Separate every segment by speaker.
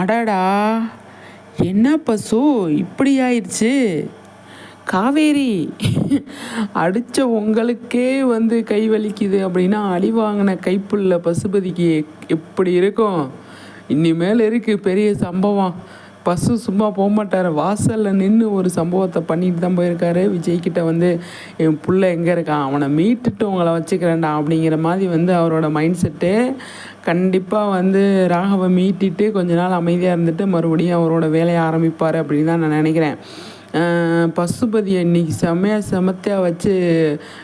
Speaker 1: அடடா என்ன பசு இப்படி ஆயிடுச்சு? காவேரி அடித்த உங்களுக்கே வந்து கை வலிக்குது அப்படின்னா அடி வாங்கின கைப்புள்ள பசுபதிக்கு எப்படி இருக்கும்? இனிமேல் இருக்குது பெரிய சம்பவம். பசு சும்மா போக மாட்டார் வாசலில் நின்று ஒரு சம்பவத்தை பண்ணிட்டு தான் போயிருக்காரு. விஜய்கிட்ட வந்து என் பிள்ளை எங்கே இருக்கான் அவனை மீட்டுட்டு உங்களை வச்சுக்கிறேன்டா அப்படிங்கிற மாதிரி வந்து அவரோட மைண்ட் செட்டு கண்டிப்பாக வந்து ராகவை மீட்டிட்டு கொஞ்ச நாள் அமைதியாக இருந்துட்டு மறுபடியும் அவரோட வேலையை ஆரம்பிப்பார் அப்படின்னு தான் நான் நினைக்கிறேன். பசுபதியை இன்னைக்கு செம்மையாக செமத்தையாக வச்சு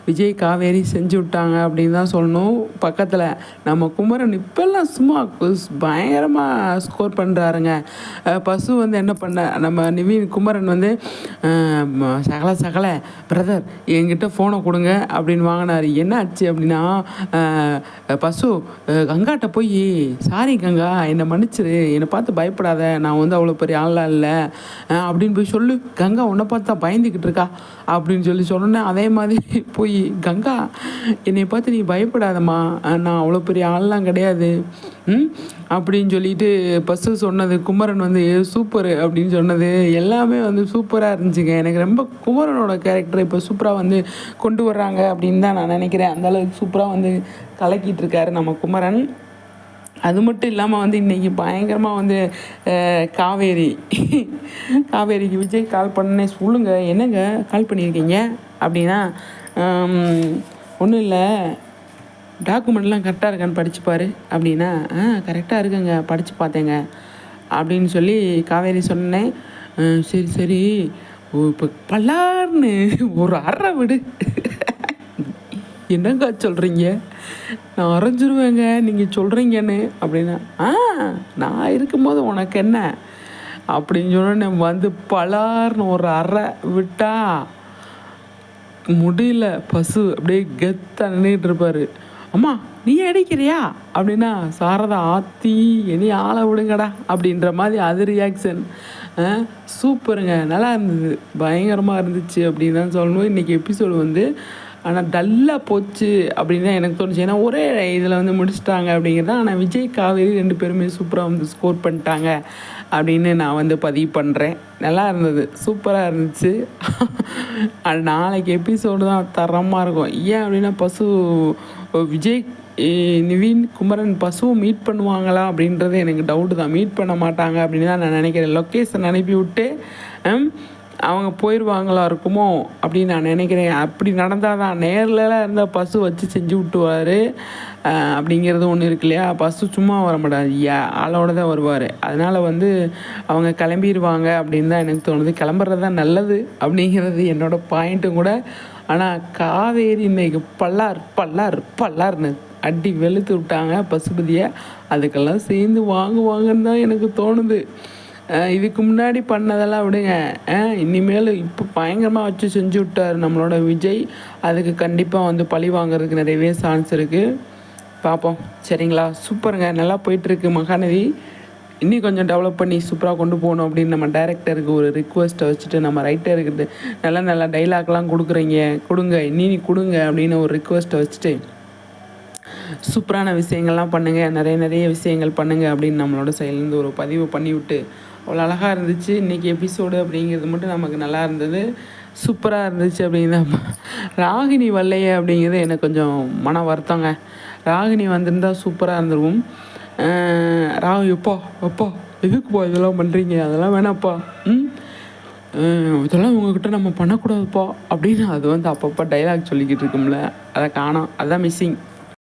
Speaker 1: விஜய் காவேரி செஞ்சு விட்டாங்க அப்படின்னு தான் சொல்லணும். பக்கத்தில் நம்ம குமரன் இப்போல்லாம் சும்மா பயங்கரமாக ஸ்கோர் பண்ணுறாருங்க பசு வந்து என்ன பண்ண நம்ம நிவின் குமரன் வந்து சகல சகல பிரதர் என்கிட்ட ஃபோனை கொடுங்க அப்படின்னு வாங்கினாரு. என்ன ஆச்சு அப்படின்னா பசு கங்காட்ட போய் சாரி கங்கா என்னை மன்னிச்சிரு என்னை பார்த்து பயப்படாத நான் வந்து அவ்வளோ பெரிய ஆளாக இல்லை. அப்படின்னு போய் சொல்லு கங்கா கங்கா உன்னை பார்த்தா பயந்துக்கிட்டு இருக்கா? அப்படின்னு சொல்லி சொன்னேன் அதே மாதிரி போய் கங்கா என்னை பார்த்து நீ பயப்படாதம்மா. நான் அவ்வளோ பெரிய ஆள்லாம் கிடையாது. ம்? அப்படின்னு சொல்லிட்டு பஸ்ஸு சொன்னது குமரன் வந்து சூப்பர் அப்படின்னு சொன்னது எல்லாமே வந்து சூப்பராக இருந்துச்சுங்க. எனக்கு ரொம்ப குமரனோட கேரக்டர் இப்போ சூப்பராக வந்து கொண்டு வர்றாங்க அப்படின்னு தான் நான் நினைக்கிறேன். அந்த அளவுக்கு சூப்பராக வந்து கலக்கிட்டு இருக்காரு நம்ம குமரன். அது மட்டும் இல்லாமல் வந்து இன்றைக்கி பயங்கரமாக வந்து காவேரி காவேரிக்கு விஜய் கால் பண்ணேன் சொல்லுங்க. என்னங்க கால் பண்ணியிருக்கீங்க? அப்படின்னா ஒன்றும் இல்லை. டாக்குமெண்ட்லாம் கரெக்டாக இருக்கான்னு படிச்சு பாரு. அப்படின்னா ஆ கரெக்டாக இருக்குங்க. படித்து பார்த்தேங்க. அப்படின்னு சொல்லி காவேரி சொன்னேன். சரி சரி. இப்போ பல்லார்னு ஒரு அறை விடு. என்னங்க சொல்கிறீங்க நான் அரைஞ்சிருவேங்க நீங்கள் சொல்கிறீங்கன்னு அப்படின்னா ஆ நான் இருக்கும்போது உனக்கு என்ன? அப்படின்னு சொன்னோன்னே வந்து பலார்னு ஒரு அறை விட்டா முடியல பசு அப்படியே கெத்தாக நின்றுட்டு இருப்பார். அம்மா நீ அடிக்கிறியா? அப்படின்னா சாரதா ஆத்தி இனி ஆளை விடுங்கடா அப்படின்ற மாதிரி அது ரியாக்ஷன் சூப்பருங்க நல்லா இருந்தது. பயங்கரமாக இருந்துச்சு அப்படின்னு தான் சொல்லணும். இன்றைக்கி எபிசோடு வந்து ஆனால் டல்லாக போச்சு அப்படின்னு தான் எனக்கு தோணுச்சு. ஏன்னா ஒரே இதில் வந்து முடிச்சிட்டாங்க அப்படிங்கிறது ஆனால் விஜய் காவேரி ரெண்டு பேருமே சூப்பராக வந்து ஸ்கோர் பண்ணிட்டாங்க அப்படின்னு நான் வந்து பதிவு பண்ணுறேன் நல்லா இருந்தது. சூப்பராக இருந்துச்சு. அது நாளைக்கு எபிசோடு தான். தரமாக இருக்கும். ஏன் அப்படின்னா பசு விஜய் நிவின் குமரன் பசுவை மீட் பண்ணுவாங்களா அப்படின்றது எனக்கு டவுட்டு தான். மீட் பண்ண மாட்டாங்க அப்படின்னு தான் நான் நினைக்கிறேன். லொக்கேஷன் அனுப்பி விட்டு அவங்க போயிடுவாங்களா இருக்குமோ அப்படின்னு நான் நினைக்கிறேன். அப்படி நடந்தால் தான் நேர்லலாம் இருந்தால் பஸ்ஸு வச்சு செஞ்சு விட்டுவார். அப்படிங்கிறது ஒன்று இருக்கு இல்லையா? பஸ்ஸு சும்மா வர மாட்டார் யா ஆளோட தான் வருவார். அதனால் வந்து அவங்க கிளம்பிடுவாங்க அப்படின்னு தான் எனக்கு தோணுது. கிளம்புறது தான் நல்லது அப்படிங்கிறது என்னோடய பாயிண்ட்டும் கூட. ஆனால் காவேரி இன்னைக்கு பல்லார் பல்லார் பல்லார்னு அடி வெளுத்து விட்டாங்க பசுபதியை. அதுக்கெல்லாம் சேர்ந்து வாங்குவாங்கன்னு தான் எனக்கு தோணுது. இதுக்கு முன்னாடி பண்ணதெல்லாம் விடுங்க. இனிமேல் இப்போ பயங்கரமாக வச்சு செஞ்சு விட்டார் நம்மளோட விஜய். அதுக்கு கண்டிப்பாக வந்து பழி வாங்குறதுக்கு நிறையவே சான்ஸ் இருக்குது பார்ப்போம் சரிங்களா? சூப்பருங்க. நல்லா போயிட்டுருக்கு மகாநதி. இன்னும் கொஞ்சம் டெவலப் பண்ணி சூப்பராக கொண்டு போகணும் அப்படின்னு நம்ம டைரக்டருக்கு ஒரு ரிக்வெஸ்ட்டை வச்சுட்டு நம்ம ரைட்டருக்கு நல்ல நல்ல டைலாக்லாம் கொடுக்குறீங்க. கொடுங்க. இன்னி கொடுங்க அப்படின்னு ஒரு ரிக்வெஸ்ட்டை வச்சுட்டு சூப்பரான விஷயங்கள்லாம் பண்ணுங்கள் நிறைய நிறைய விஷயங்கள் பண்ணுங்கள் அப்படின்னு நம்மளோட சைட்லேருந்து ஒரு பதிவு பண்ணிவிட்டு அவ்வளோ அழகாக இருந்துச்சு. இன்றைக்கி எபிசோடு அப்படிங்கிறது மட்டும் நமக்கு நல்லா இருந்தது. சூப்பராக இருந்துச்சு அப்படிங்கிறத ராகினி வல்லையே அப்படிங்கிறது எனக்கு கொஞ்சம் மன வருத்தங்க. ராகினி வந்திருந்தா சூப்பராக இருந்துருவோம் ராகு எப்பா அப்பா எதுக்குப்பா இதெல்லாம் பண்ணுறீங்க அதெல்லாம் வேணாப்பா. ம்? இதெல்லாம் உங்ககிட்ட நம்ம பண்ணக்கூடாதுப்பா. அப்படின்னு அது வந்து அப்பப்போ டைலாக் சொல்லிக்கிட்டு இருக்கும்ல. அதை காணோம். அதுதான் மிஸ்ஸிங்